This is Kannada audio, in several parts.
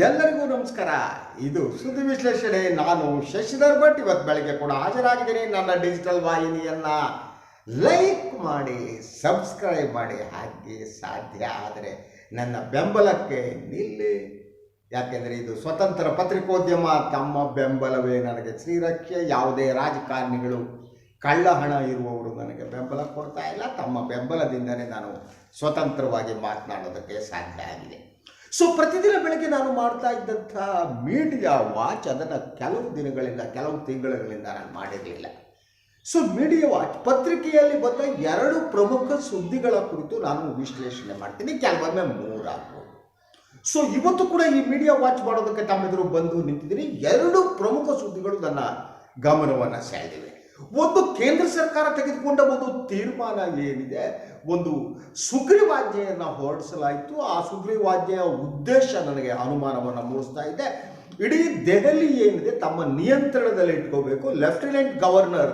ಎಲ್ಲರಿಗೂ ನಮಸ್ಕಾರ. ಇದು ಸುದ್ದಿ ವಿಶ್ಲೇಷಣೆ. ನಾನು ಶಶಿಧರ್ ಭಟ್. ಇವತ್ತು ಬೆಳಗ್ಗೆ ಕೂಡ ಹಾಜರಾಗಿದ್ದೀನಿ ನನ್ನ ಡಿಜಿಟಲ್ ವಾಹಿನಿಯನ್ನ. ಲೈಕ್ ಮಾಡಿ ಸಬ್ಸ್ಕ್ರೈಬ್ ಮಾಡಿ ಹಾಗೆ ಸಾಧ್ಯ ಆದರೆ ನನ್ನ ಬೆಂಬಲಕ್ಕೆ ನಿಲ್ಲಿ. ಯಾಕೆಂದರೆ ಇದು ಸ್ವತಂತ್ರ ಪತ್ರಿಕೋದ್ಯಮ. ತಮ್ಮ ಬೆಂಬಲವೇ ನನಗೆ ಶ್ರೀರಕ್ಷೆ. ಯಾವುದೇ ರಾಜಕಾರಣಿಗಳು ಕಳ್ಳ ಹಣ ಇರುವವರು ನನಗೆ ಬೆಂಬಲ ಕೊಡ್ತಾ ಇಲ್ಲ. ತಮ್ಮ ಬೆಂಬಲದಿಂದಲೇ ನಾನು ಸ್ವತಂತ್ರವಾಗಿ ಮಾತನಾಡೋದಕ್ಕೆ ಸಾಧ್ಯ ಆಗಿದೆ. ಸೊ ಪ್ರತಿದಿನ ಬೆಳಗ್ಗೆ ನಾನು ಮಾಡ್ತಾ ಇದ್ದಂಥ ಮೀಡಿಯಾ ವಾಚ್ ಅದನ್ನು ಕೆಲವು ದಿನಗಳಿಂದ, ಕೆಲವು ತಿಂಗಳುಗಳಿಂದ ನಾನು ಮಾಡಿರಲಿಲ್ಲ. ಸೊ ಮೀಡಿಯಾ ವಾಚ್ ಪತ್ರಿಕೆಯಲ್ಲಿ ಬಂದ ಎರಡು ಪ್ರಮುಖ ಸುದ್ದಿಗಳ ಕುರಿತು ನಾನು ವಿಶ್ಲೇಷಣೆ ಮಾಡ್ತೀನಿ. ಕೆಲವೊಮ್ಮೆ ಮೂರಾಗ್ಬೋದು. ಸೊ ಇವತ್ತು ಕೂಡ ಈ ಮೀಡಿಯಾ ವಾಚ್ ಮಾಡೋದಕ್ಕೆ ತಮ್ಮೆದುರು ಬಂದು ನಿಂತಿದ್ದೀನಿ. ಎರಡು ಪ್ರಮುಖ ಸುದ್ದಿಗಳು ನನ್ನ ಗಮನವನ್ನು ಸೆಳೆದಿವೆ. ಒಂದು ಕೇಂದ್ರ ಸರ್ಕಾರ ತೆಗೆದುಕೊಂಡ ಒಂದು ತೀರ್ಮಾನ ಏನಿದೆ? ಒಂದು ಸುಗ್ರೀವಾಜ್ಞೆಯನ್ನು ಹೊರಡಿಸಲಾಯಿತು. ಆ ಸುಗ್ರೀವಾಜ್ಞೆಯ ಉದ್ದೇಶ ನನಗೆ ಅನುಮಾನವನ್ನು ಮೂಡಿಸ್ತಾ ಇದೆ. ಇಡೀ ದೆಹಲಿ ಏನಿದೆ, ತಮ್ಮ ನಿಯಂತ್ರಣದಲ್ಲಿ ಇಟ್ಕೋಬೇಕು. ಲೆಫ್ಟಿನೆಂಟ್ ಗವರ್ನರ್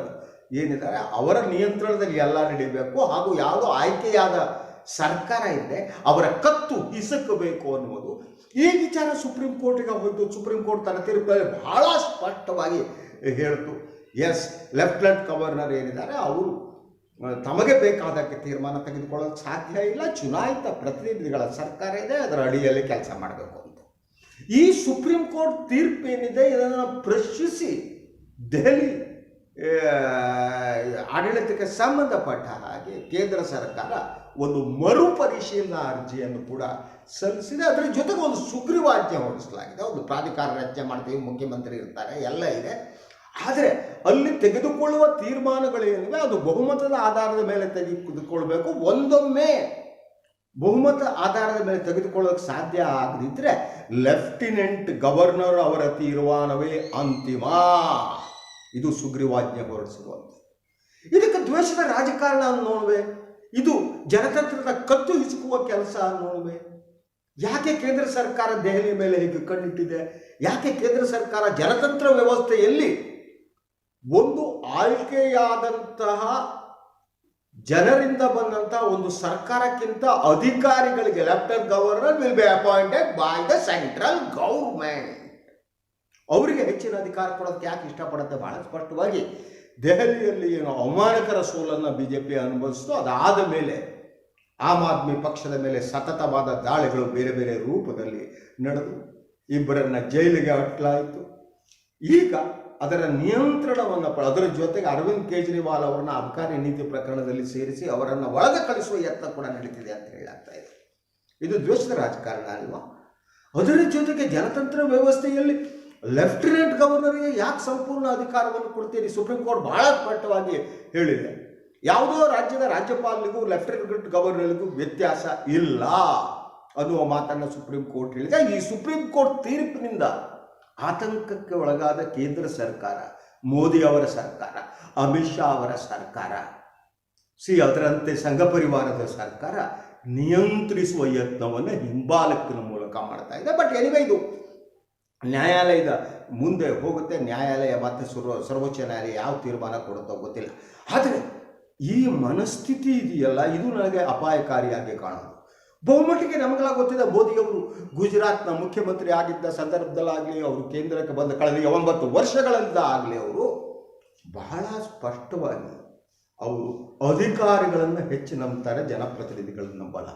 ಏನಿದ್ದಾರೆ, ಅವರ ನಿಯಂತ್ರಣದಲ್ಲಿ ಎಲ್ಲ ನಡೀಬೇಕು. ಹಾಗೂ ಯಾವುದೋ ಆಯ್ಕೆಯಾದ ಸರ್ಕಾರ ಇದೆ, ಅವರ ಕತ್ತು ಹಿಸಕಬೇಕು ಅನ್ನುವುದು. ಈ ವಿಚಾರ ಸುಪ್ರೀಂ ಕೋರ್ಟಿಗೆ ಹೋಯಿತು. ಸುಪ್ರೀಂ ಕೋರ್ಟ್ ತನ್ನ ತೀರ್ಪಲ್ಲಿ ಬಹಳ ಸ್ಪಷ್ಟವಾಗಿ ಹೇಳಿತು. ಎಸ್ ಲೆಫ್ಟಿನೆಂಟ್ ಗವರ್ನರ್ ಏನಿದ್ದಾರೆ, ಅವರು ತಮಗೆ ಬೇಕಾದಕ್ಕೆ ತೀರ್ಮಾನ ತೆಗೆದುಕೊಳ್ಳಲು ಸಾಧ್ಯ ಇಲ್ಲ. ಚುನಾಯಿತ ಪ್ರತಿನಿಧಿಗಳ ಸರ್ಕಾರ ಇದೆ, ಅದರ ಅಡಿಯಲ್ಲಿ ಕೆಲಸ ಮಾಡಬೇಕು ಅಂತ. ಈ ಸುಪ್ರೀಂ ಕೋರ್ಟ್ ತೀರ್ಪೇನಿದೆ ಇದನ್ನು ಪ್ರಶ್ನಿಸಿ ದೆಹಲಿ ಆಡಳಿತಕ್ಕೆ ಸಂಬಂಧಪಟ್ಟ ಹಾಗೆ ಕೇಂದ್ರ ಸರ್ಕಾರ ಒಂದು ಮರುಪರಿಶೀಲನಾ ಅರ್ಜಿಯನ್ನು ಕೂಡ ಸಲ್ಲಿಸಿದೆ. ಅದರ ಜೊತೆಗೆ ಒಂದು ಸುಗ್ರೀವಾಜ್ಞೆ ಹೊರಡಿಸಲಾಗಿದೆ. ಒಂದು ಪ್ರಾಧಿಕಾರ ರಚನೆ ಮಾಡ್ತೀವಿ, ಮುಖ್ಯಮಂತ್ರಿ ಇರ್ತಾರೆ, ಎಲ್ಲ ಇದೆ. ಆದರೆ ಅಲ್ಲಿ ತೆಗೆದುಕೊಳ್ಳುವ ತೀರ್ಮಾನಗಳೇನಿವೆ, ಅದು ಬಹುಮತದ ಆಧಾರದ ಮೇಲೆ ತೆಗೆದುಕೊಳ್ಬೇಕು. ಒಂದೊಮ್ಮೆ ಬಹುಮತ ಆಧಾರದ ಮೇಲೆ ತೆಗೆದುಕೊಳ್ಳೋಕೆ ಸಾಧ್ಯ ಆಗದಿದ್ದರೆ ಲೆಫ್ಟಿನೆಂಟ್ ಗವರ್ನರ್ ಅವರ ತೀರ್ಮಾನವೇ ಅಂತಿಮ. ಇದು ಸುಗ್ರೀವಾಜ್ಞೆ ಹೊರಡಿಸುವಂತೆ ಇದಕ್ಕೆ ದ್ವೇಷದ ರಾಜಕಾರಣ ನೋಡುವೆ. ಇದು ಜನತಂತ್ರದ ಕತ್ತು ಹಿಸುಕುವ ಕೆಲಸ ನೋಡುವೆ. ಯಾಕೆ ಕೇಂದ್ರ ಸರ್ಕಾರ ದೆಹಲಿ ಮೇಲೆ ಹೀಗೆ ಕಣ್ಣಿಟ್ಟಿದೆ? ಯಾಕೆ ಕೇಂದ್ರ ಸರ್ಕಾರ ಜನತಂತ್ರ ವ್ಯವಸ್ಥೆಯಲ್ಲಿ ಒಂದು ಆಯ್ಕೆಯಾದಂತಹ ಜನರಿಂದ ಬಂದಂತಹ ಒಂದು ಸರ್ಕಾರಕ್ಕಿಂತ ಅಧಿಕಾರಿಗಳಿಗೆ ಲೆಫ್ಟರ್ governor will be appointed by the central government ಅವರಿಗೆ ಹೆಚ್ಚಿನ ಅಧಿಕಾರ ಕೊಡೋದಕ್ಕೆ ಯಾಕೆ ಇಷ್ಟಪಡುತ್ತೆ? ಬಹಳ ಸ್ಪಷ್ಟವಾಗಿ ದೆಹಲಿಯಲ್ಲಿ ಏನು ಅವಮಾನಕರ ಸೋಲನ್ನು ಬಿ ಜೆ ಪಿ ಅನುಭವಿಸಿತು. ಅದಾದ ಮೇಲೆ ಆಮ್ ಆದ್ಮಿ ಪಕ್ಷದ ಮೇಲೆ ಸತತವಾದ ದಾಳಿಗಳು ಬೇರೆ ಬೇರೆ ರೂಪದಲ್ಲಿ ನಡೆದು ಇಬ್ಬರನ್ನ ಜೈಲಿಗೆ ಅಟ್ಲಾಯಿತು. ಈಗ ಅದರ ನಿಯಂತ್ರಣವನ್ನು ಅದರ ಜೊತೆಗೆ ಅರವಿಂದ್ ಕೇಜ್ರಿವಾಲ್ ಅವರನ್ನ ಅಬಕಾರಿ ನೀತಿ ಪ್ರಕರಣದಲ್ಲಿ ಸೇರಿಸಿ ಅವರನ್ನು ಒಳಗೆ ಕಳಿಸುವ ಯತ್ನ ಕೂಡ ನಡೀತಿದೆ ಅಂತ ಹೇಳಾಗ್ತಾ ಇದೆ. ಇದು ದ್ವೇಷದ ರಾಜಕಾರಣ ಅಲ್ವಾ? ಅದರ ಜೊತೆಗೆ ಜನತಂತ್ರ ವ್ಯವಸ್ಥೆಯಲ್ಲಿ ಲೆಫ್ಟಿನೆಂಟ್ ಗವರ್ನರ್ಗೆ ಯಾಕೆ ಸಂಪೂರ್ಣ ಅಧಿಕಾರವನ್ನು ಕೊಡ್ತೀರಿ? ಸುಪ್ರೀಂ ಕೋರ್ಟ್ ಬಹಳ ಸ್ಪಷ್ಟವಾಗಿ ಹೇಳಿದೆ. ಯಾವುದೋ ರಾಜ್ಯದ ರಾಜ್ಯಪಾಲನಿಗೂ ಲೆಫ್ಟಿನೆಂಟ್ ಗವರ್ನರ್ಗೂ ವ್ಯತ್ಯಾಸ ಇಲ್ಲ ಅನ್ನುವ ಮಾತನ್ನು ಸುಪ್ರೀಂ ಕೋರ್ಟ್ ಹೇಳಿದೆ. ಈ ಸುಪ್ರೀಂ ಕೋರ್ಟ್ ತೀರ್ಪಿನಿಂದ ಆತಂಕಕ್ಕೆ ಒಳಗಾದ ಕೇಂದ್ರ ಸರ್ಕಾರ, ಮೋದಿ ಅವರ ಸರ್ಕಾರ, ಅಮಿತ್ ಶಾ ಅವರ ಸರ್ಕಾರ, ಸಿ ಅದರಂತೆ ಸಂಘ ಪರಿವಾರದ ಸರ್ಕಾರ ನಿಯಂತ್ರಿಸುವ ಯತ್ನವನ್ನು ಹಿಂಬಾಲಕ್ಕಿನ ಮೂಲಕ ಮಾಡ್ತಾ ಇದೆ. ಬಟ್ ಎನಿವೆ ಇದು ನ್ಯಾಯಾಲಯದ ಮುಂದೆ ಹೋಗುತ್ತೆ. ನ್ಯಾಯಾಲಯ ಮತ್ತೆ ಸರ್ವ, ಸರ್ವೋಚ್ಚ ನ್ಯಾಯಾಲಯ ಯಾವ ತೀರ್ಮಾನ ಕೊಡುತ್ತೋ ಗೊತ್ತಿಲ್ಲ. ಆದರೆ ಈ ಮನಸ್ಥಿತಿ ಇದೆಯಲ್ಲ, ಇದು ನನಗೆ ಅಪಾಯಕಾರಿಯಾಗಿ ಕಾಣೋದು ಬಹುಮಟ್ಟಿಗೆ ನಮಗೆಲ್ಲ ಗೊತ್ತಿದೆ ಮೋದಿಯವರು ಗುಜರಾತ್ನ ಮುಖ್ಯಮಂತ್ರಿ ಆಗಿದ್ದ ಸಂದರ್ಭದಲ್ಲಾಗಲಿ, ಅವರು ಕೇಂದ್ರಕ್ಕೆ ಬಂದ ಕಳೆದ ಒಂಬತ್ತು ವರ್ಷಗಳಿಂದ ಆಗಲಿ ಅವರು ಬಹಳ ಸ್ಪಷ್ಟವಾಗಿ ಅವರು ಅಧಿಕಾರಿಗಳನ್ನು ಹೆಚ್ಚು ನಂಬ್ತಾರೆ, ಜನಪ್ರತಿನಿಧಿಗಳನ್ನು ನಂಬಲ್ಲ.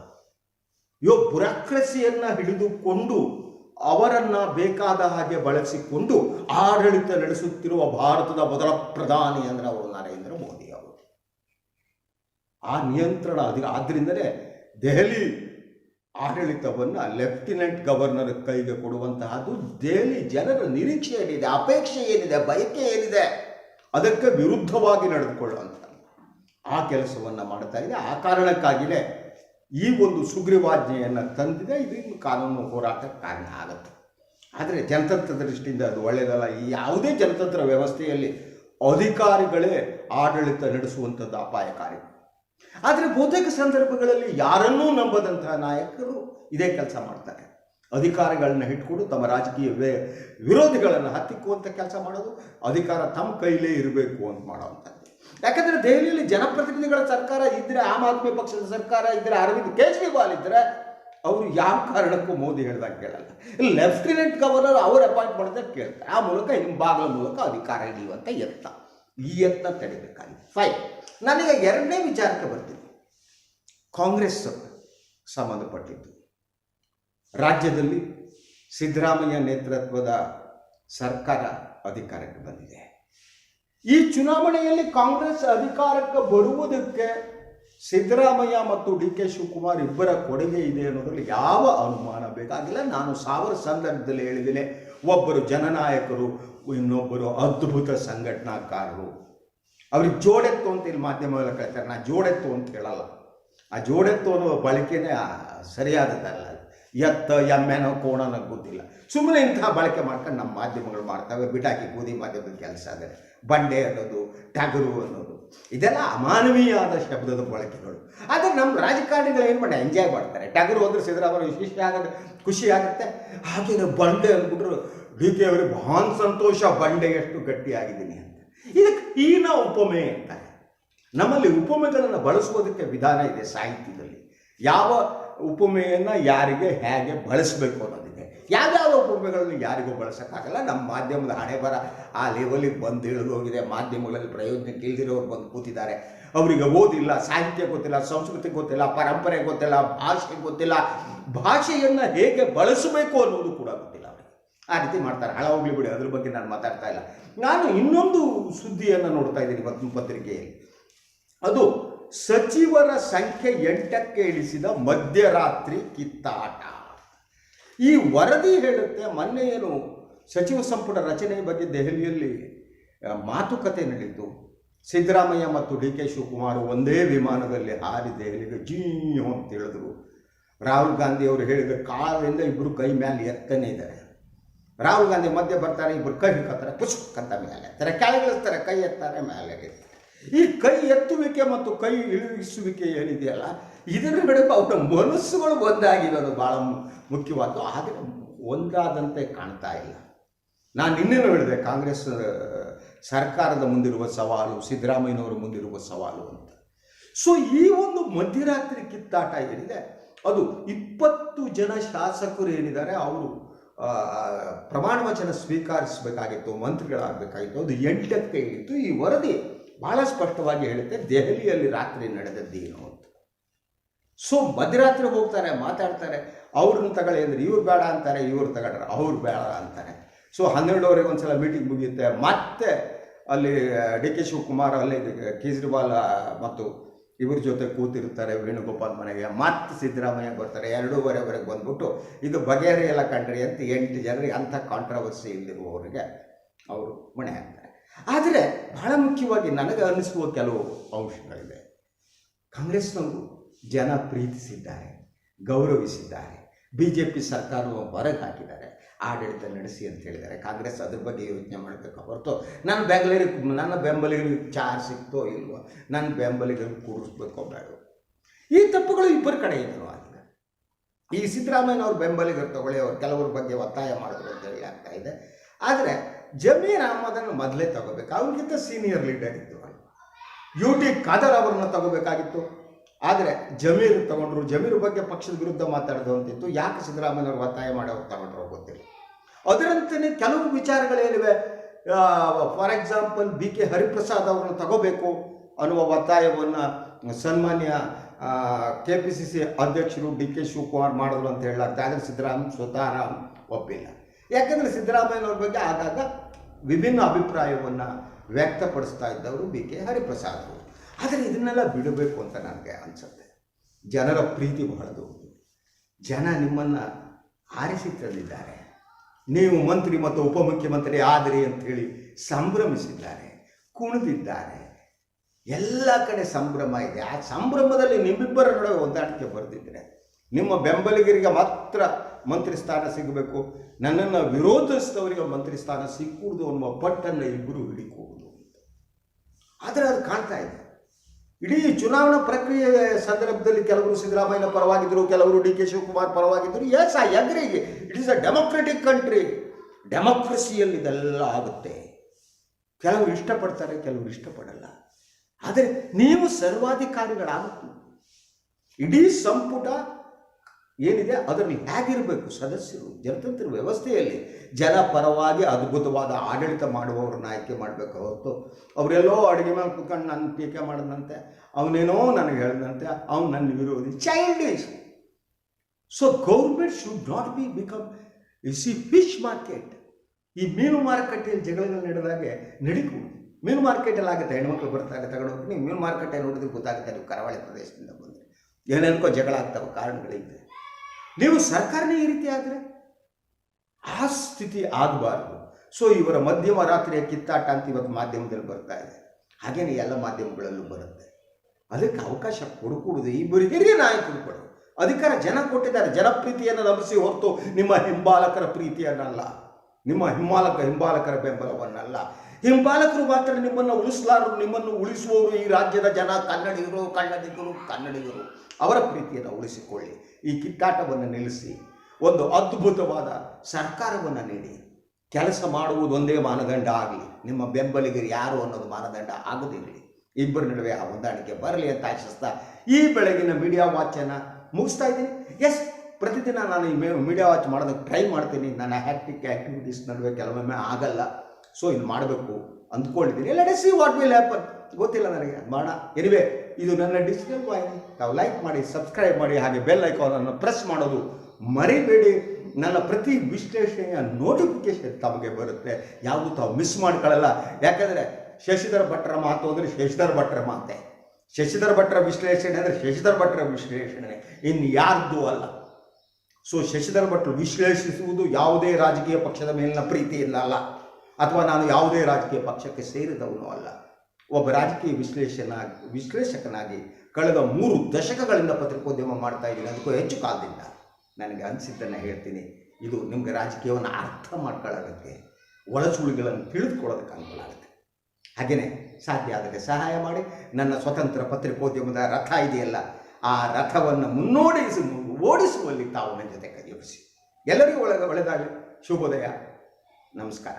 ಯೋ ಬ್ಯೂರಾಕ್ರಸಿಯನ್ನ ಹಿಡಿದುಕೊಂಡು ಅವರನ್ನು ಬೇಕಾದ ಹಾಗೆ ಬಳಸಿಕೊಂಡು ಆಡಳಿತ ನಡೆಸುತ್ತಿರುವ ಭಾರತದ ಮೊದಲ ಪ್ರಧಾನಿ ಅಂದ್ರೆ ಅವರು ನರೇಂದ್ರ ಮೋದಿ ಅವರು. ಆ ನಿಯಂತ್ರಣ ಅಧಿಕ ಆದ್ದರಿಂದಲೇ ದೆಹಲಿ ಆಡಳಿತವನ್ನು ಲೆಫ್ಟಿನೆಂಟ್ ಗವರ್ನರ್ ಕೈಗೆ ಕೊಡುವಂತಹದ್ದು ದೆಹಲಿ ಜನರ ನಿರೀಕ್ಷೆ ಏನಿದೆ, ಅಪೇಕ್ಷೆ ಏನಿದೆ, ಬಯಕೆ ಏನಿದೆ, ಅದಕ್ಕೆ ವಿರುದ್ಧವಾಗಿ ನಡೆದುಕೊಳ್ಳುವಂಥ ಆ ಕೆಲಸವನ್ನು ಮಾಡ್ತಾ ಇದೆ. ಆ ಕಾರಣಕ್ಕಾಗಿಯೇ ಈ ಒಂದು ಸುಗ್ರೀವಾಜ್ಞೆಯನ್ನು ತಂದಿದೆ. ಇದು ಕಾನೂನು ಹೋರಾಟಕ್ಕೆ ಕಾರಣ ಆಗುತ್ತೆ. ಆದರೆ ಜನತಂತ್ರ ದೃಷ್ಟಿಯಿಂದ ಅದು ಒಳ್ಳೆಯದಲ್ಲ ಈ ಯಾವುದೇ ಜನತಂತ್ರ ವ್ಯವಸ್ಥೆಯಲ್ಲಿ ಅಧಿಕಾರಿಗಳೇ ಆಡಳಿತ ನಡೆಸುವಂಥದ್ದು ಅಪಾಯಕಾರಿ. ಆದರೆ ಬಹುತೇಕ ಸಂದರ್ಭಗಳಲ್ಲಿ ಯಾರನ್ನೂ ನಂಬದಂತಹ ನಾಯಕರು ಇದೇ ಕೆಲಸ ಮಾಡ್ತಾರೆ. ಅಧಿಕಾರಿಗಳನ್ನ ಇಟ್ಕೊಂಡು ತಮ್ಮ ರಾಜಕೀಯ ವಿರೋಧಿಗಳನ್ನು ಹತ್ತಿಕ್ಕುವಂಥ ಕೆಲಸ ಮಾಡೋದು, ಅಧಿಕಾರ ತಮ್ಮ ಕೈಲೇ ಇರಬೇಕು ಅಂತ ಮಾಡೋವಂಥದ್ದು. ಯಾಕಂದರೆ ದೆಹಲಿಯಲ್ಲಿ ಜನಪ್ರತಿನಿಧಿಗಳ ಸರ್ಕಾರ ಇದ್ದರೆ ಆಮ್ ಆದ್ಮಿ ಪಕ್ಷದ ಸರ್ಕಾರ ಇದ್ದರೆ ಅರವಿಂದ್ ಕೇಜ್ರಿವಾಲ್ ಇದ್ದರೆ ಅವರು ಯಾವ ಕಾರಣಕ್ಕೂ ಮೋದಿ ಹೇಳ್ದಾಗ ಕೇಳಲ್ಲ. ಲೆಫ್ಟಿನೆಂಟ್ ಗವರ್ನರ್ ಅವ್ರು ಅಪಾಯಿಂಟ್ ಮಾಡಿದಾಗ ಕೇಳ್ತಾರೆ. ಆ ಮೂಲಕ ಹಿಂಬಾಗಲ ಮೂಲಕ ಅಧಿಕಾರ ಹಿಡಿಯುವಂಥ ಯತ್ನ. ಈ ಯತ್ನ ತಡಿಬೇಕಾಗಿತ್ತು ಫೈವ್ ನಾನೀಗ ಎರಡನೇ ವಿಚಾರಕ್ಕೆ ಬರ್ತೀನಿ. ಕಾಂಗ್ರೆಸ್ ಸಂಬಂಧಪಟ್ಟಿದ್ದು. ರಾಜ್ಯದಲ್ಲಿ ಸಿದ್ದರಾಮಯ್ಯ ನೇತೃತ್ವದ ಸರ್ಕಾರ ಅಧಿಕಾರಕ್ಕೆ ಬಂದಿದೆ. ಈ ಚುನಾವಣೆಯಲ್ಲಿ ಕಾಂಗ್ರೆಸ್ ಅಧಿಕಾರಕ್ಕೆ ಬರುವುದಕ್ಕೆ ಸಿದ್ದರಾಮಯ್ಯ ಮತ್ತು ಡಿ ಕೆ ಶಿವಕುಮಾರ್ ಇಬ್ಬರ ಕೊಡುಗೆ ಇದೆ ಅನ್ನೋದ್ರಲ್ಲಿ ಯಾವ ಅನುಮಾನ ಬೇಕಾಗಿಲ್ಲ. ನಾನು ಸಾವಿರ ಸಂದರ್ಭದಲ್ಲಿ ಹೇಳಿದ್ದೇನೆ. ಒಬ್ಬರು ಜನನಾಯಕರು ಇನ್ನೊಬ್ಬರು ಅದ್ಭುತ ಸಂಘಟನಾಕಾರರು. ಅವ್ರಿಗೆ ಜೋಡೆತ್ತು ಅಂತ ಇಲ್ಲಿ ಮಾಧ್ಯಮದಲ್ಲಿ ಕರೀತಾರೆ. ನಾ ಜೋಡೆತ್ತು ಅಂತ ಹೇಳಲ್ಲ. ಆ ಜೋಡೆತ್ತು ಅನ್ನುವ ಬಳಕೆನೇ ಸರಿಯಾದದಲ್ಲ ಎತ್ತ ಎಮ್ಮೆನೋ ಕೋಣನೋ ಗೊತ್ತಿಲ್ಲ. ಸುಮ್ಮನೆ ಇಂತಹ ಬಳಕೆ ಮಾಡ್ಕೊಂಡು ನಮ್ಮ ಮಾಧ್ಯಮಗಳು ಮಾಡ್ತವೆ. ಬಿಟಾಕಿ ಗೋಧಿ ಮಾಧ್ಯಮದ ಕೆಲಸ ಆದರೆ ಬಂಡೆ ಅನ್ನೋದು, ಟಗರು ಅನ್ನೋದು. ಇದೆಲ್ಲ ಅಮಾನವೀಯವಾದ ಶಬ್ದದ ಬಳಕೆಗಳು. ಆದರೆ ನಮ್ಮ ರಾಜಕಾರಣಿಗಳು ಏನು ಮಾಡಿ ಎಂಜಾಯ್ ಮಾಡ್ತಾರೆ. ಟಗರು ಅಂದ್ರೆ ಸಿದ್ದರಾಮಯ್ಯ ವಿಶಿಷ್ಟ ಆಗುತ್ತೆ ಖುಷಿ ಆಗುತ್ತೆ. ಹಾಗೆ ಬಂಡೆ ಅಂದ್ಬಿಟ್ರು ಡಿ ಕೆ ಅವರಿಗೆ ಮಹಾನ್ ಸಂತೋಷ, ಬಂಡೆ ಎಷ್ಟು ಗಟ್ಟಿಯಾಗಿದ್ದೀನಿ ಅಂತ. ಇದಕ್ಕೆ ಹೀನ ಉಪಮೆ ಅಂತಾರೆ. ನಮ್ಮಲ್ಲಿ ಉಪಮೆಗಳನ್ನು ಬಳಸುವುದಕ್ಕೆ ವಿಧಾನ ಇದೆ ಸಾಹಿತ್ಯದಲ್ಲಿ. ಯಾವ ಉಪಮೆಯನ್ನು ಯಾರಿಗೆ ಹೇಗೆ ಬಳಸಬೇಕು ಅನ್ನೋದಿದೆ. ಯಾವ್ಯಾವ ಉಪಮೆಗಳನ್ನು ಯಾರಿಗೂ ಬಳಸೋಕ್ಕಾಗಲ್ಲ. ನಮ್ಮ ಮಾಧ್ಯಮದ ಹಣೆ ಬರ ಆ ಲೆವೆಲಿಗೆ ಬಂದು ಇಳಿದು ಹೋಗಿದೆ. ಮಾಧ್ಯಮಗಳಲ್ಲಿ ಪ್ರಯೋಜನಕ್ಕೆ ಇಲ್ದಿರೋರು ಬಂದು ಕೂತಿದ್ದಾರೆ. ಅವರಿಗೆ ಓದಿಲ್ಲ, ಸಾಹಿತ್ಯ ಗೊತ್ತಿಲ್ಲ, ಸಂಸ್ಕೃತಿ ಗೊತ್ತಿಲ್ಲ, ಪರಂಪರೆ ಗೊತ್ತಿಲ್ಲ, ಭಾಷೆ ಗೊತ್ತಿಲ್ಲ. ಭಾಷೆಯನ್ನು ಹೇಗೆ ಬಳಸಬೇಕು ಅನ್ನೋದು ಕೂಡ ಗೊತ್ತಿಲ್ಲ ಅವರಿಗೆ. ಆ ರೀತಿ ಮಾಡ್ತಾರೆ. ಹಳ ಹೋಗ್ಲಿ ಬಿಡಿ, ಅದ್ರ ಬಗ್ಗೆ ನಾನು ಮಾತಾಡ್ತಾ ಇಲ್ಲ. ನಾನು ಇನ್ನೊಂದು ಸುದ್ದಿಯನ್ನು ನೋಡ್ತಾ ಇದ್ದೀನಿ ಇವತ್ತಿನ ಪತ್ರಿಕೆಯಲ್ಲಿ. ಅದು ಸಚಿವರ ಸಂಖ್ಯೆ ಎಂಟಕ್ಕೆ ಇಳಿಸಿದ ಮಧ್ಯರಾತ್ರಿ ಕಿತ್ತಾಟ. ಈ ವರದಿ ಹೇಳುತ್ತೆ, ಮೊನ್ನೆ ಏನು ಸಚಿವ ಸಂಪುಟ ರಚನೆ ಬಗ್ಗೆ ದೆಹಲಿಯಲ್ಲಿ ಮಾತುಕತೆ ನಡೆಯಿತು. ಸಿದ್ದರಾಮಯ್ಯ ಮತ್ತು ಡಿ ಕೆ ಶಿವಕುಮಾರ್ ಒಂದೇ ವಿಮಾನದಲ್ಲಿ ಹಾರಿ ದೆಹಲಿಗೆ ಜೀ ಅಂತ ಹೇಳಿದ್ರು. ರಾಹುಲ್ ಗಾಂಧಿ ಅವರು ಹೇಳಿದ ಕಾಲದಿಂದ ಇಬ್ಬರು ಕೈ ಮೇಲೆ ಎತ್ತನೇ ಇದ್ದಾರೆ ರಾಹುಲ್ ಗಾಂಧಿ ಮಧ್ಯೆ ಬರ್ತಾರೆ ಇಬ್ಬರು ಕೈ ಹಿಡ್ಕೊತಾರೆ ಪುಷ್ಕ್ ಅಂತ ಮೇಲೆ. ಎತ್ತಾರೆ ಕೆಳಗಿಳಿಸ್ತಾರೆ ಕೈ ಎತ್ತಾರೆ ಮೇಲೆ. ಈ ಕೈ ಎತ್ತುವಿಕೆ ಮತ್ತು ಕೈ ಇಳಿಸುವಿಕೆ ಏನಿದೆಯಲ್ಲ, ಇದರ ನಡುವೆ ಅವರ ಮನಸ್ಸುಗಳು ಒಂದಾಗಿರೋದು ಭಾಳ ಮುಖ್ಯವಾದ್ದು. ಆದರೆ ಒಂದಾದಂತೆ ಕಾಣ್ತಾ ಇಲ್ಲ. ನಾನು ಇನ್ನೇನು ಹೇಳಿದೆ, ಕಾಂಗ್ರೆಸ್ ಸರ್ಕಾರದ ಮುಂದಿರುವ ಸವಾಲು, ಸಿದ್ದರಾಮಯ್ಯನವರ ಮುಂದಿರುವ ಸವಾಲು ಅಂತ. ಸೊ ಈ ಒಂದು ಮಧ್ಯರಾತ್ರಿ ಕಿತ್ತಾಟ ಏನಿದೆ, ಅದು ಇಪ್ಪತ್ತು ಜನ ಶಾಸಕರು ಏನಿದ್ದಾರೆ, ಅವರು ಪ್ರಮಾಣ ವಚನ ಸ್ವೀಕರಿಸಬೇಕಾಗಿತ್ತು, ಮಂತ್ರಿಗಳಾಗಬೇಕಾಗಿತ್ತು ಅದು ಎಂಟಕ್ಕೆ ಇತ್ತು ಈ ವರದಿ ಬಹಳ ಸ್ಪಷ್ಟವಾಗಿ ಹೇಳುತ್ತೆ, ದೆಹಲಿಯಲ್ಲಿ ರಾತ್ರಿ ನಡೆದದ್ದೇನು ಅಂತ. ಸೊ, ಮಧ್ಯರಾತ್ರಿ ಹೋಗ್ತಾರೆ, ಮಾತಾಡ್ತಾರೆ, ಅವ್ರನ್ನ ತಗೊಳ್ಳಿ ಅಂದರೆ ಇವ್ರು ಬೇಡ ಅಂತಾರೆ, ಇವ್ರು ತಗೊಂಡ್ರೆ ಅವ್ರು ಬೇಡ ಅಂತಾರೆ. ಸೊ, ಹನ್ನೆರಡುವರೆಗೆ ಒಂದ್ಸಲ ಮೀಟಿಂಗ್ ಮುಗಿಯುತ್ತೆ, ಮತ್ತೆ ಅಲ್ಲಿ ಡಿ ಕೆ ಶಿವಕುಮಾರ್, ಅಲ್ಲಿ ಕೇಜ್ರಿವಾಲ್ ಮತ್ತು ಇವ್ರ ಜೊತೆ ಕೂತಿರ್ತಾರೆ, ವೇಣುಗೋಪಾಲ್ ಮನೆಗೆ, ಮತ್ತೆ ಸಿದ್ದರಾಮಯ್ಯ ಬರ್ತಾರೆ, ಎರಡೂವರೆವರೆಗೆ ಬಂದ್ಬಿಟ್ಟು ಇದು ಬಗೆಹರಿಯಲ್ಲ ಕಂಡ್ರಿ ಅಂತ ಎಂಟು ಜನರಿಗೆ ಅಂಥ ಕಾಂಟ್ರವರ್ಸಿ ಇಲ್ಲಿರುವವರಿಗೆ ಅವರು ಮಣೆ ಹಾಕ್ತಾರೆ. ಆದರೆ ಬಹಳ ಮುಖ್ಯವಾಗಿ ನನಗೆ ಅನ್ನಿಸುವ ಕೆಲವು ಅಂಶಗಳಿವೆ. ಕಾಂಗ್ರೆಸ್ನವರು ಜನ ಪ್ರೀತಿಸಿದ್ದಾರೆ, ಗೌರವಿಸಿದ್ದಾರೆ. ಬಿ ಜೆ ಪಿ ಸರ್ಕಾರವು ಹೊರಗೆ ಹಾಕಿದ್ದಾರೆ. ಆಡಳಿತ ನಡೆಸಿ ಅಂತ ಹೇಳಿದ್ದಾರೆ. ಕಾಂಗ್ರೆಸ್ ಅದ್ರ ಬಗ್ಗೆ ಯೋಚನೆ ಮಾಡಬೇಕು ಹೊರತು ನನ್ನ ಬೆಂಗಳೂರಿಗೆ ನನ್ನ ಬೆಂಬಲಿಗರಿಗೆ ಚಾರ್ ಸಿಕ್ತೋ ಇಲ್ವೋ ನನ್ನ ಬೆಂಬಲಿಗರಿಗೆ ಕೂಡಿಸ್ಬೇಕೋ ಬೇಡ. ಈ ತಪ್ಪುಗಳು ಇಬ್ಬರ ಕಡೆ ಇದ್ರು ಆಗಿದೆ ಈ ಸಿದ್ದರಾಮಯ್ಯನವ್ರ ಬೆಂಬಲಿಗರು ತಗೊಳ್ಳಿ, ಅವ್ರು ಕೆಲವ್ರ ಬಗ್ಗೆ ಒತ್ತಾಯ ಮಾಡಿದ್ರು ಅಂತ ಹೇಳಿ ಆಗ್ತಾ ಇದೆ. ಆದರೆ ಜಮೀರ್ ಅಹಮದನ್ನು ಮೊದಲೇ ತಗೋಬೇಕು. ಅವ್ರಿಗಿಂತ ಸೀನಿಯರ್ ಲೀಡರ್ ಇದ್ದರು ಯು ಟಿ ಖಾದರ್ ಅವರನ್ನು ತಗೋಬೇಕಾಗಿತ್ತು. ಆದರೆ ಜಮೀರ್ ತಗೊಂಡ್ರು, ಜಮೀರ್ ಬಗ್ಗೆ ಪಕ್ಷದ ವಿರುದ್ಧ ಮಾತಾಡೋದು ಅಂತಿತ್ತು ಯಾಕೆ ಸಿದ್ದರಾಮಯ್ಯವ್ರು ಒತ್ತಾಯ ಮಾಡಿ ಅವ್ರು ತಗೊಂಡ್ರು ಗೊತ್ತಿಲ್ಲ. ಅದರಂತೆಯೇ ಕೆಲವು ವಿಚಾರಗಳೇನಿವೆ for example B K Hariprasad ಅವರನ್ನು ತಗೋಬೇಕು ಅನ್ನುವ ಒತ್ತಾಯವನ್ನು ಸನ್ಮಾನ್ಯ ಕೆ ಪಿ ಸಿ ಸಿ ಅಧ್ಯಕ್ಷರು ಡಿ ಕೆ ಶಿವಕುಮಾರ್ ಮಾಡಿದ್ರು ಅಂತ ಹೇಳಲಾಗ್ತದೆ ಆದರೆ ಸಿದ್ದರಾಮಯ್ಯ ಸ್ವತಃ ಒಪ್ಪಿಲ್ಲ. ಯಾಕಂದರೆ ಸಿದ್ದರಾಮಯ್ಯನವ್ರ ಬಗ್ಗೆ ಆಗಾಗ ವಿಭಿನ್ನ ಅಭಿಪ್ರಾಯವನ್ನು ವ್ಯಕ್ತಪಡಿಸ್ತಾ ಇದ್ದವರು ಬಿ ಕೆ ಹರಿಪ್ರಸಾದ್ ಅವರು. ಆದರೆ ಇದನ್ನೆಲ್ಲ ಬಿಡಬೇಕು ಅಂತ ನನಗೆ ಅನಿಸುತ್ತೆ. ಜನರ ಪ್ರೀತಿ ಬಹಳ ದೊಡ್ಡದು. ಜನ ನಿಮ್ಮನ್ನು ಆರಿಸಿ ತಂದಿದ್ದಾರೆ ನೀವು ಮಂತ್ರಿ ಮತ್ತು ಉಪಮುಖ್ಯಮಂತ್ರಿ ಆದರೆ ಅಂಥೇಳಿ ಸಂಭ್ರಮಿಸಿದ್ದಾರೆ, ಕುಣಿದಿದ್ದಾರೆ. ಎಲ್ಲ ಕಡೆ ಸಂಭ್ರಮ ಇದೆ. ಆ ಸಂಭ್ರಮದಲ್ಲಿ ನಿಮ್ಮಿಬ್ಬರ ನಡುವೆ ಹೊಂದಾಣಿಕೆ ಬರೆದಿದ್ದರೆ ನಿಮ್ಮ ಬೆಂಬಲಿಗರಿಗೆ ಮಾತ್ರ ಮಂತ್ರಿ ಸ್ಥಾನ ಸಿಗಬೇಕು. ನನ್ನನ್ನು ವಿರೋಧಿಸಿದವರಿಗೆ ಮಂತ್ರಿ ಸ್ಥಾನ ಸಿಕ್ಕೂಡ್ದು ಅನ್ನುವ ಪಟ್ಟನ್ನು ಇಬ್ಬರು ಹಿಡಿಕೋದು ಆದರೆ ಅದು ಕಾಣ್ತಾ ಇದೆ. ಇಡೀ ಚುನಾವಣಾ ಪ್ರಕ್ರಿಯೆ ಸಂದರ್ಭದಲ್ಲಿ ಕೆಲವರು ಸಿದ್ದರಾಮಯ್ಯನ ಪರವಾಗಿದ್ದರು, ಕೆಲವರು D K Shivakumar ಪರವಾಗಿದ್ದರು. As I agree it is a democratic country ಡೆಮೊಕ್ರಸಿಯಲ್ಲಿ ಇದೆಲ್ಲ ಆಗುತ್ತೆ. ಕೆಲವರು ಇಷ್ಟಪಡ್ತಾರೆ, ಕೆಲವರು ಇಷ್ಟಪಡಲ್ಲ. ಆದರೆ ನೀವು ಸರ್ವಾಧಿಕಾರಿಗಳಾಗುತ್ತೆ ಇಡೀ ಸಂಪುಟ ಏನಿದೆ? ಅದರಲ್ಲಿ ಹೇಗಿರಬೇಕು? ಸದಸ್ಯರು, ಜನತಂತ್ರ ವ್ಯವಸ್ಥೆಯಲ್ಲಿ ಜನ ಪರವಾಗಿ ಅದ್ಭುತವಾದ ಆಡಳಿತ ಮಾಡುವವ್ರನ್ನ ಆಯ್ಕೆ ಮಾಡಬೇಕು. ಹೊರತು ಅವರೆಲ್ಲೋ ಅಡುಗೆ ಮೇಲೆ ಕುತ್ಕೊಂಡು ನನ್ನ ಟೀಕೆ ಮಾಡಿದಂತೆ ಅವನೇನೋ ನನಗೆ ಹೇಳಿದಂತೆ ಅವನು ನನ್ನ ವಿರೋಧಿ. Childish so government should not be become you see fish market ಈ ಮೀನು ಮಾರುಕಟ್ಟೆಯಲ್ಲಿ ಜಗಳಗಳು ನಡೆದಾಗೆ ನಡೀಕೂಡುದು ಮೀನು ಮಾರ್ಕೆಟಲ್ಲಿ ಆಗುತ್ತೆ, ಹೆಣ್ಮಕ್ಳು ಬರ್ತಾರೆ ತಗೊಂಡೋಗಿ ಮೀನು ಮಾರುಕಟ್ಟೆ ನೋಡಿದ್ರೆ ಗೊತ್ತಾಗುತ್ತೆ ನೀವು ಕರಾವಳಿ ಪ್ರದೇಶದಿಂದ ಬಂದರೆ. ಏನೇನಕ್ಕೋ ಜಗಳ ಆಗ್ತಾವೆ ಕಾರಣಗಳಿದೆ ನೀವು ಸರ್ಕಾರನೇ ಈ ರೀತಿ ಆದರೆ? ಆ ಸ್ಥಿತಿ ಆಗಬಾರ್ದು. ಸೊ ಇವರ ಮಧ್ಯಮ ರಾತ್ರಿಯ ಕಿತ್ತಾಟ ಅಂತ ಇವತ್ತು ಮಾಧ್ಯಮದಲ್ಲಿ ಬರ್ತಾ ಇದೆ. ಹಾಗೇನೆ ಎಲ್ಲ ಮಾಧ್ಯಮಗಳಲ್ಲೂ ಬರುತ್ತೆ. ಅದಕ್ಕೆ ಅವಕಾಶ ಕೊಡಕೂಡುದು ಇಬ್ಬರು ಹಿರಿಯ ನಾಯಕರು ಕೊಡು ಅಧಿಕಾರ ಜನ ಕೊಟ್ಟಿದ್ದಾರೆ. ಜನಪ್ರೀತಿಯನ್ನು ನಂಬಿಸಿ ಹೊರತು ನಿಮ್ಮ ಹಿಂಬಾಲಕರ ಪ್ರೀತಿಯನ್ನಲ್ಲ, ನಿಮ್ಮ ಹಿಂಬಾಲಕ ಹಿಂಬಾಲಕರ ಬೆಂಬಲವನ್ನಲ್ಲ ಹಿಂಬಾಲಕರು ಮಾತ್ರ ನಿಮ್ಮನ್ನು ಉಳಿಸಲಾರರು ನಿಮ್ಮನ್ನು ಉಳಿಸುವವರು ಈ ರಾಜ್ಯದ ಜನ. ಕನ್ನಡಿಗರು ಕನ್ನಡಿಗರು ಕನ್ನಡಿಗರು. ಅವರ ಪ್ರೀತಿಯನ್ನು ಉಳಿಸಿಕೊಳ್ಳಿ. ಈ ಕಿತ್ತಾಟವನ್ನು ನಿಲ್ಲಿಸಿ, ಒಂದು ಅದ್ಭುತವಾದ ಸರ್ಕಾರವನ್ನು ನೀಡಿ. ಕೆಲಸ ಮಾಡುವುದು ಒಂದೇ ಮಾನದಂಡ ಆಗಲಿ. ನಿಮ್ಮ ಬೆಂಬಲಿಗರು ಯಾರು ಅನ್ನೋದು ಮಾನದಂಡ ಆಗದಿರಲಿ ಇಬ್ಬರ ನಡುವೆ ಆ ಹೊಂದಾಣಿಕೆ ಬರಲಿ ಅಂತ ಆಶಿಸ್ತಾ ಈ ಬೆಳಗಿನ ಮೀಡಿಯಾ ವಾಚನ್ನು ಮುಗಿಸ್ತಾ ಇದ್ದೀನಿ. ಎಸ್ ಪ್ರತಿದಿನ ನಾನು ಈ ಮೀಡಿಯಾ ವಾಚ್ ಮಾಡೋದಕ್ಕೆ ಟ್ರೈ ಮಾಡ್ತೀನಿ. ನನ್ನ ಹ್ಯಾಕ್ಟಿಕ್ ಆ್ಯಕ್ಟಿವಿಟೀಸ್ ನಡುವೆ ಕೆಲವೊಮ್ಮೆ ಆಗಲ್ಲ. ಸೊ ಇದು ಮಾಡಬೇಕು ಅಂದ್ಕೊಂಡಿದ್ದೀನಿ. Let see what will happen ಗೊತ್ತಿಲ್ಲ ನನಗೆ, ಅದು ಮಾಡೋಣ. ಎನಿವೆ ಇದು ನನ್ನ ಡಿಜಿಟಲ್ ವಾಹಿನಿ ತಾವು ಲೈಕ್ ಮಾಡಿ ಸಬ್ಸ್ಕ್ರೈಬ್ ಮಾಡಿ, ಹಾಗೆ ಬೆಲ್ ಐಕಾನನ್ನು ಪ್ರೆಸ್ ಮಾಡೋದು ಮರಿಬೇಡಿ. ನನ್ನ ಪ್ರತಿ ವಿಶ್ಲೇಷಣೆಯ ನೋಟಿಫಿಕೇಶನ್ ತಮಗೆ ಬರುತ್ತೆ. ಯಾವುದು ತಾವು ಮಿಸ್ ಮಾಡ್ಕೊಳ್ಳಲ್ಲ. ಯಾಕಂದರೆ ಶಶಿಧರ್ ಭಟ್ರ ಮಾತು ಅಂದರೆ ಶಶಿಧರ್ ಭಟ್ರ ಮಾತೆ. ಶಶಿಧರ್ ಭಟ್ರ ವಿಶ್ಲೇಷಣೆ ಅಂದರೆ ಶಶಿಧರ್ ಭಟ್ರ ವಿಶ್ಲೇಷಣೆ. ಇನ್ನು ಯಾರ್ದು ಅಲ್ಲ. ಸೊ ಶಶಿಧರ್ ಭಟ್ರು ವಿಶ್ಲೇಷಿಸುವುದು ಯಾವುದೇ ರಾಜಕೀಯ ಪಕ್ಷದ ಮೇಲಿನ ಪ್ರೀತಿಯಿಂದ ಅಲ್ಲ. ಅಥವಾ ನಾನು ಯಾವುದೇ ರಾಜಕೀಯ ಪಕ್ಷಕ್ಕೆ ಸೇರಿದವನು ಅಲ್ಲ. ಒಬ್ಬ ರಾಜಕೀಯ ವಿಶ್ಲೇಷನಾಗಿ, ವಿಶ್ಲೇಷಕನಾಗಿ ಕಳೆದ ಮೂರು ದಶಕಗಳಿಂದ ಪತ್ರಿಕೋದ್ಯಮ ಮಾಡ್ತಾ ಇದ್ದೀನಿ. ಅದಕ್ಕೂ ಹೆಚ್ಚು ಕಾಲದಿಂದ ನನಗೆ ಅನಿಸಿದ್ದನ್ನು ಹೇಳ್ತೀನಿ. ಇದು ನಿಮಗೆ ರಾಜಕೀಯವನ್ನು ಅರ್ಥ ಮಾಡ್ಕೊಳ್ಳೋದಕ್ಕೆ ಒಳಸುಳಿಗಳನ್ನು ತಿಳಿದುಕೊಳ್ಳೋದಕ್ಕೆ ಅನುಕೂಲ ಆಗುತ್ತೆ. ಹಾಗೆಯೇ ಸಾಧ್ಯ ಆದರೆ ಸಹಾಯ ಮಾಡಿ. ನನ್ನ ಸ್ವತಂತ್ರ ಪತ್ರಿಕೋದ್ಯಮದ ರಥ ಇದೆಯಲ್ಲ, ಆ ರಥವನ್ನು ಮುನ್ನೋಡಿಸಿ, ಓಡಿಸುವಲ್ಲಿ ತಾವು ನನ್ನ ಜೊತೆ ಕೈಯೋಡಿಸಿ ಎಲ್ಲರಿಗೂ ಒಳಗೆ ಒಳ್ಳೆದಾಗಲಿ ಶುಭೋದಯ. ನಮಸ್ಕಾರ.